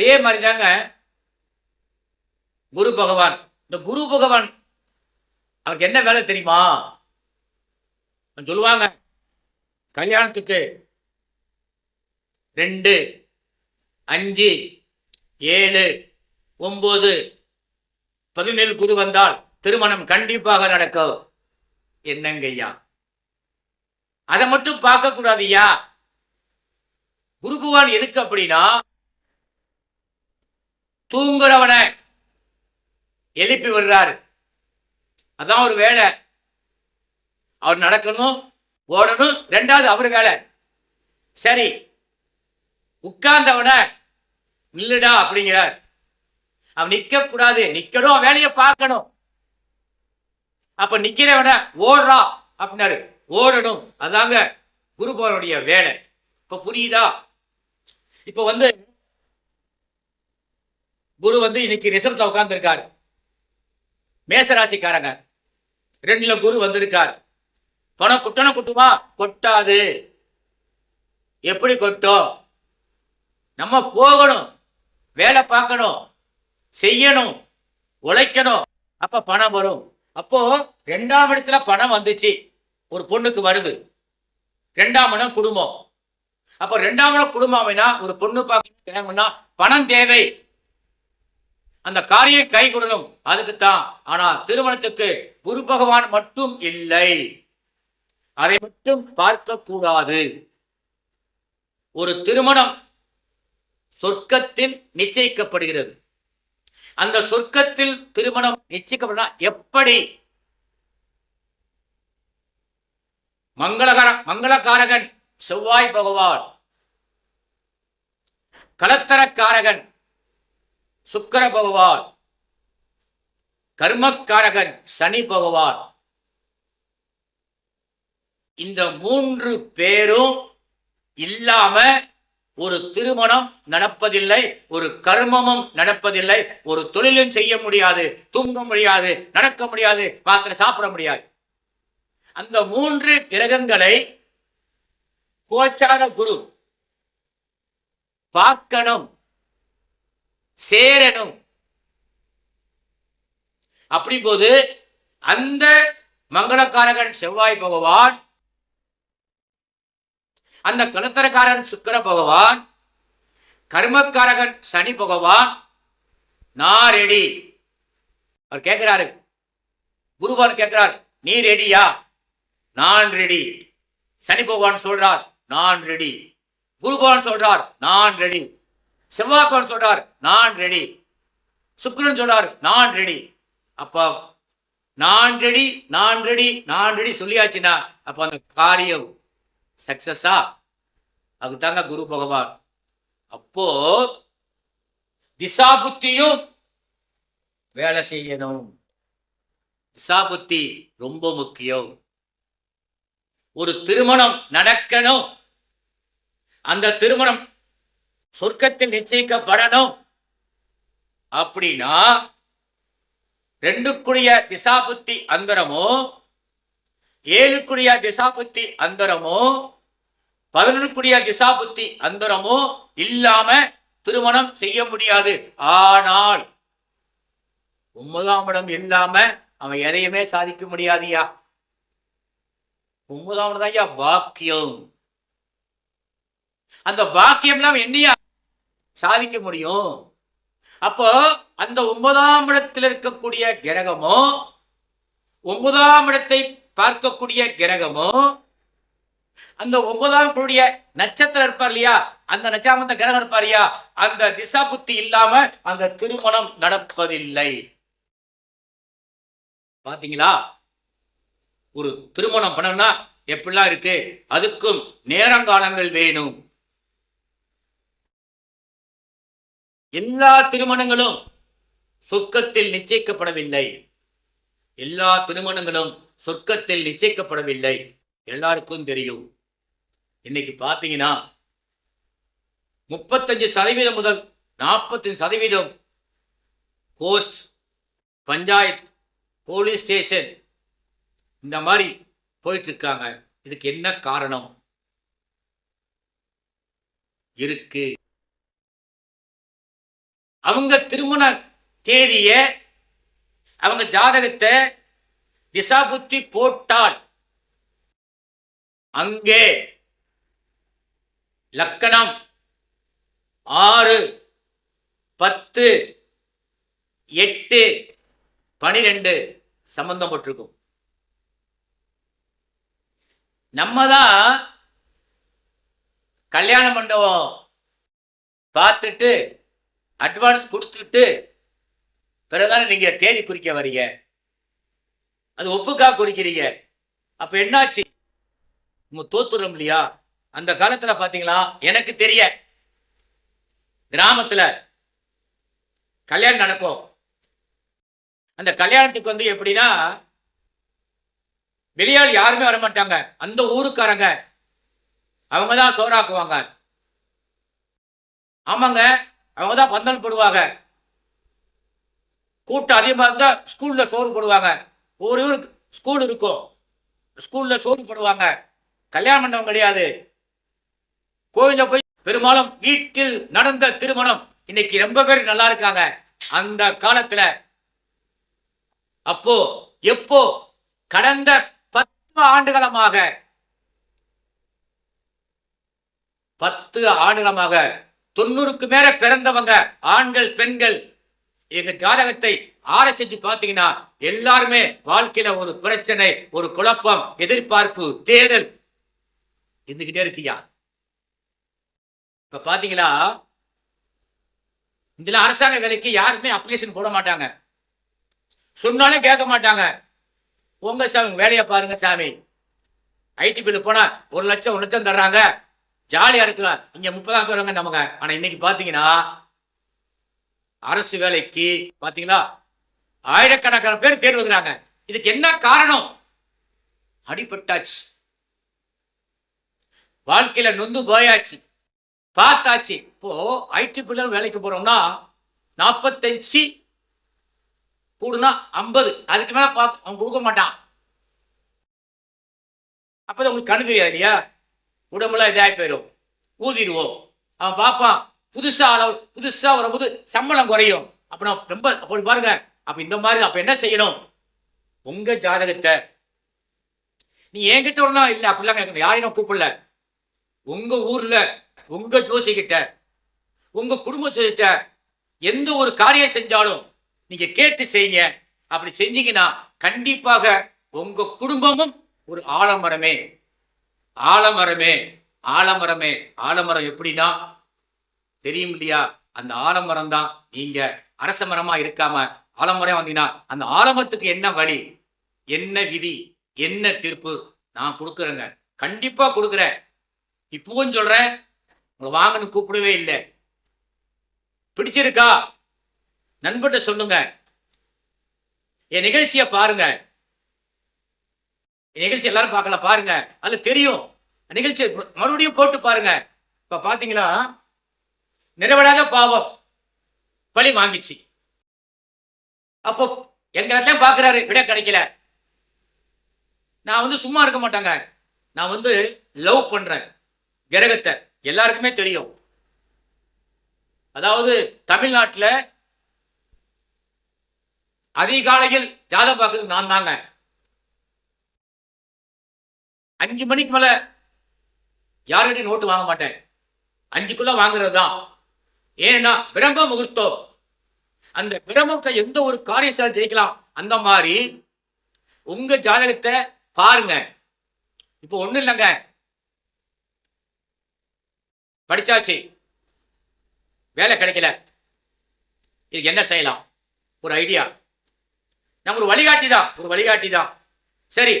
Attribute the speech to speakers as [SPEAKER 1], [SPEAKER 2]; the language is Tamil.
[SPEAKER 1] அதே மாதிரி தாங்க குரு பகவான். இந்த குரு பகவான் அவருக்கு என்ன வேலை தெரியுமா? சொல்லுவாங்க கல்யாணத்துக்கு ரெண்டு அஞ்சு ஏழு ஒன்பது பதினேழு குரு வந்தால் திருமணம் கண்டிப்பாக நடக்கும். என்னங்கய்யா? அதை மட்டும் பார்க்க கூடாதுய்யா குரு பகவான் எதுக்கு அப்படின்னா தூங்குறவனை எழுப்பி விடுறாரு. அதான் ஒரு வேலை. அவர் நடக்கணும் ஓடணும் ரெண்டாவது அவர் வேலை. சரி உட்கார்ந்தவனை நில்லுடா அப்படிங்கிறார். அவன் நிக்க கூடாது நிக்கணும் வேலையை பார்க்கணும். அப்ப நிக்கிறவன ஓடுறா அப்படின்னாரு. ஓடணும். அதாங்க குருபவனுடைய வேலை. இப்ப புரியுதா? இப்ப வந்து குரு வந்து இன்னைக்கு ரிசர்வ்ல உட்கார்ந்து இருக்காரு மேசராசிக்காரங்க. ரெண்டுல குரு வந்திருக்கார். பணம் குட்டணம் குட்டுமா கொட்டாது. எப்படி கொட்டும்? நம்ம போகணும். வேலை பார்க்கணும். செய்யணும். உழைக்கணும். அப்ப பணம் வரும். அப்போ ரெண்டாம் இடத்துல பணம் வந்துச்சு. ஒரு பொண்ணுக்கு வருது. ரெண்டாம் இடம் குடும்பம். அப்ப ரெண்டாம் இடம் குடும்பம் அப்படின்னா ஒரு பொண்ணு பார்க்கணும்னா பணம் தேவை. அந்த காரியம் கை அதுக்குத்தான். அதுக்கு தான் ஆனா திருமணத்துக்கு குரு பகவான் மட்டும் இல்லை. அதை மட்டும் பார்க்க கூடாது ஒரு திருமணம் சொர்க்கத்தில் நிச்சயிக்கப்படுகிறது. அந்த சொர்க்கத்தில் திருமணம் நிச்சயிக்கப்படா எப்படி? மங்களகர மங்களகாரகன் செவ்வாய் பகவான் கலத்தரக்காரகன் சுக்கர பகவான் கர்மக்காரகன் சனி பகவான். இந்த மூன்று பேரும் இல்லாம ஒரு திருமணம் நடப்பதில்லை ஒரு கர்மமும் நடப்பதில்லை ஒரு தொழிலும் செய்ய முடியாது தூங்க முடியாது நடக்க முடியாது மாத்திரை சாப்பிட முடியாது. அந்த மூன்று கிரகங்களை கோச்சார குரு பார்க்கணும். சேரணும். அப்படிம்போது அந்த மங்களக்காரகன் செவ்வாய் பகவான் அந்த கலத்தரக்காரன் சுக்கர பகவான் கர்மக்காரகன் சனி பகவான் நான் ரெடி. அவர் கேட்கிறாரு. குருவான் கேட்கிறார் நீ ரெடியா? நான் ரெடி. சனி பகவான் சொல்றார் நான் ரெடி. குருபான் சொல்றார் நான் ரெடி. செவ்வாய்க்கோன் சொல்றார் நான் ரெடி சுக்கிரன் சொல்றார் நான் ரெடி அப்ப நான் ரெடி நான் ரெடி நான் ரெடி சொல்லியாச்சுன்னா அப்ப அந்த காரியம் சக்சஸா அதுதாங்க தாங்க குரு பகவான். அப்போ திசா புத்தியும் வேலை செய்யணும். திசா புத்தி ரொம்ப முக்கியம். ஒரு திருமணம் நடக்கணும். அந்த திருமணம் சொர்க்கத்தில் நிச்சயிக்கப்படணும். அப்படின்னா ரெண்டுக்குரிய திசாபுத்தி அந்தரமும் ஏழுக்குரிய திசாபுத்தி அந்தரமும் பதினொன்றுக்குரிய திசாபுத்தி அந்தரமும் இல்லாம திருமணம் செய்ய முடியாது. ஆனால் ஒன்பதாம் இடம் இல்லாம அவன் எதையுமே சாதிக்க முடியாதியா? ஒன்பதாம் இடம் தான் ஐயா பாக்கியம். அந்த பாக்கியம்லாம் என்னையா சாதிக்க முடியும். அப்போ அந்த ஒன்பதாம் இடத்தில் இருக்கக்கூடிய கிரகமோ ஒன்பதாம் இடத்தை பார்க்கக்கூடிய கிரகமோ அந்த ஒன்பதாம் கூடிய நட்சத்திரம் இருப்பார் இல்லையா? அந்த நட்சத்திரம் கிரகம் இருப்பார் இல்லையா? அந்த திசா புத்தி இல்லாம அந்த திருமணம் நடப்பதில்லை. பாத்தீங்களா? ஒரு திருமணம் பண்ணணும்னா எப்படிலாம் இருக்கு? அதுக்கும் நேரங்காலங்கள் வேணும். எல்லா திருமணங்களும் சொர்க்கத்தில் நிச்சயிக்கப்படவில்லை. எல்லா திருமணங்களும் சொர்க்கத்தில் நிச்சயிக்கப்படவில்லை. எல்லாருக்கும் தெரியும். இன்னைக்கு பார்த்தீங்கன்னா முப்பத்தஞ்சு சதவீதம் முதல் நாற்பத்தஞ்சு சதவீதம் கோர்ட் பஞ்சாயத் போலீஸ் ஸ்டேஷன் இந்த மாதிரி போயிட்டு இருக்காங்க இதுக்கு என்ன காரணம்? இருக்கு. அவங்க திருமண தேதிய அவங்க ஜாதகத்தை திசாபுத்தி போட்டால் அங்கே லக்கணம் ஆறு பத்து எட்டு பனிரெண்டு சம்பந்தம் போட்டிருக்கும். நம்ம தான் கல்யாண மண்டபம் பார்த்துட்டு அட்வான்ஸ் கொடுத்துட்டு பிறகுதானே நீங்க தேதி குறிக்க வரீங்க அது ஒப்புக்கா குறிக்கிறீங்க. அப்ப என்னாச்சு? நம்ம தோத்துறோம் இல்லையா? அந்த காலத்துல பாத்தீங்களா? எனக்கு தெரிய. கிராமத்துல கல்யாணம் நடக்கும். அந்த கல்யாணத்துக்கு வந்து எப்படின்னா வெளியால் யாருமே வர மாட்டாங்க அந்த ஊருக்காரங்க. அவங்க தான் சோறாக்குவாங்க. ஆமாங்க. அவங்க தான் பந்தல் போடுவாங்க. கூட்டம் அதிகமாக இருந்தால் ஸ்கூலில் சோறு போடுவாங்க. ஒரு ஊருக்கு ஸ்கூல் இருக்கும். ஸ்கூலில் சோறு போடுவாங்க. கல்யாண மண்டபம் கிடையாது. கோயிலில் போய் பெரும்பாலும் வீட்டில் நடந்த திருமணம் இன்னைக்கு ரொம்ப பேர் நல்லா இருக்காங்க. அந்த காலத்தில். அப்போ எப்போ? கடந்த பத்து ஆண்டுகளமாக. பத்து ஆண்டுகளமாக தொண்ணூறுக்கு மேல பிறந்தவங்க ஆண்கள் பெண்கள் எங்க ஜாதகத்தை ஆராய்ச்சி பார்த்தீங்கன்னா எல்லாருமே வாழ்க்கையில ஒரு பிரச்சனை ஒரு குழப்பம் எதிர்பார்ப்பு தேர்தல் இருந்துகிட்டே இருக்கியா இப்ப பாத்தீங்களா இதுல அரசாங்க வேலைக்கு யாருமே அப்ளிகேஷன் போட மாட்டாங்க. சொன்னாலும் கேட்க மாட்டாங்க. உங்க சாமி வேலையை பாருங்க சாமி. ஐடி பில்லு போனா ஒரு லட்சம் ஒரு லட்சம் தர்றாங்க. ஜாலியா இருக்கலாம் இங்க முப்பதாம் பேர் நமக்கு. ஆனா இன்னைக்கு பாத்தீங்கன்னா அரசு வேலைக்கு பாத்தீங்களா? ஆயிரக்கணக்கான பேர் தேர்வு எழுதுறாங்க இதுக்கு என்ன காரணம்? அடிபட்டாச்சு. வாழ்க்கையில நொந்து போயாச்சு. பார்த்தாச்சு. இப்போ ஐடி பிள்ளை வேலைக்கு போறோம்னா நாற்பத்தஞ்சு கூடுனா ஐம்பது. அதுக்கு மேல பார்த்து அவன் கொடுக்க மாட்டான். அப்போ உங்களுக்கு கண்ணு தெரியாது இல்லையா உடம்புலாம் இதாகி போயிடும் ஊதிடுவோம். அவன் பார்ப்பான் புதுசாக அளவு புதுசாக வரும்போது சம்பளம் குறையும். அப்போ நான் ரொம்ப அப்படி பாருங்க அப்போ இந்த மாதிரி அப்போ என்ன செய்யணும்? உங்கள் ஜாதகத்தை நீ என்கிட்ட ஒன்றா இல்லை அப்படிலாம் கேட்கணும் யாரையும் நான் கூப்பிடல. உங்கள் ஊரில் உங்கள் ஜோசிக்கிட்ட உங்கள் குடும்பத்திட்ட எந்த ஒரு காரியம் செஞ்சாலும் நீங்கள் கேட்டு செய்யுங்க. அப்படி செஞ்சீங்கன்னா கண்டிப்பாக உங்கள் குடும்பமும் ஒரு ஆலமரமே. ஆலமரமே ஆலமரமே ஆலமரம் எப்படின்னா தெரியும் இல்லையா அந்த ஆலமரம் தான் நீங்க அரச மரமா இருக்காம ஆலமரம் வந்தீங்கன்னா அந்த ஆலமரத்துக்கு என்ன வழி? என்ன விதி? என்ன தீர்ப்பு? நான் கொடுக்குறேங்க. கண்டிப்பா கொடுக்குறேன். இப்பவும் சொல்றேன். உங்களை வாங்கன்னு கூப்பிடவே இல்லை. பிடிச்சிருக்கா? நண்பர்கிட்ட சொல்லுங்க. என் நிகழ்ச்சியை பாருங்க. நிகழ்ச்சி எல்லாரும் பார்க்கலாம் பாருங்க. அதுல தெரியும். நிகழ்ச்சி மறுபடியும் போட்டு பாருங்க. இப்ப பாத்தீங்களா நிறைவடாத பாவம் பழி வாங்கிச்சு. அப்போ எங்க இடத்துல பாக்குறாரு விட கிடைக்கல. நான் வந்து சும்மா இருக்க மாட்டாங்க. நான் வந்து லவ் பண்றேன். கிரகத்தை. எல்லாருக்குமே தெரியும். அதாவது தமிழ்நாட்டில் அதிகாலையில் ஜாதகம் பார்க்கறது நான் தாங்க. அஞ்சு மணிக்கு மேல யார்கிட்டையும் நோட்டு வாங்க மாட்டேன். அஞ்சுக்குள்ள வாங்குறது தான் ஏன்னா பிரம்ம முகூர்த்தம். அந்த பிரம்மத்தை எந்த ஒரு காரியத்தால் ஜெயிக்கலாம்? அந்த மாதிரி உங்க ஜாதகத்தை பாருங்க. இப்போ ஒன்றும் இல்லைங்க. படிச்சாச்சு. வேலை கிடைக்கல. இதுக்கு என்ன செய்யலாம்? ஒரு ஐடியா நம்ம ஒரு வழிகாட்டி தான் ஒரு வழிகாட்டி தான் சரி.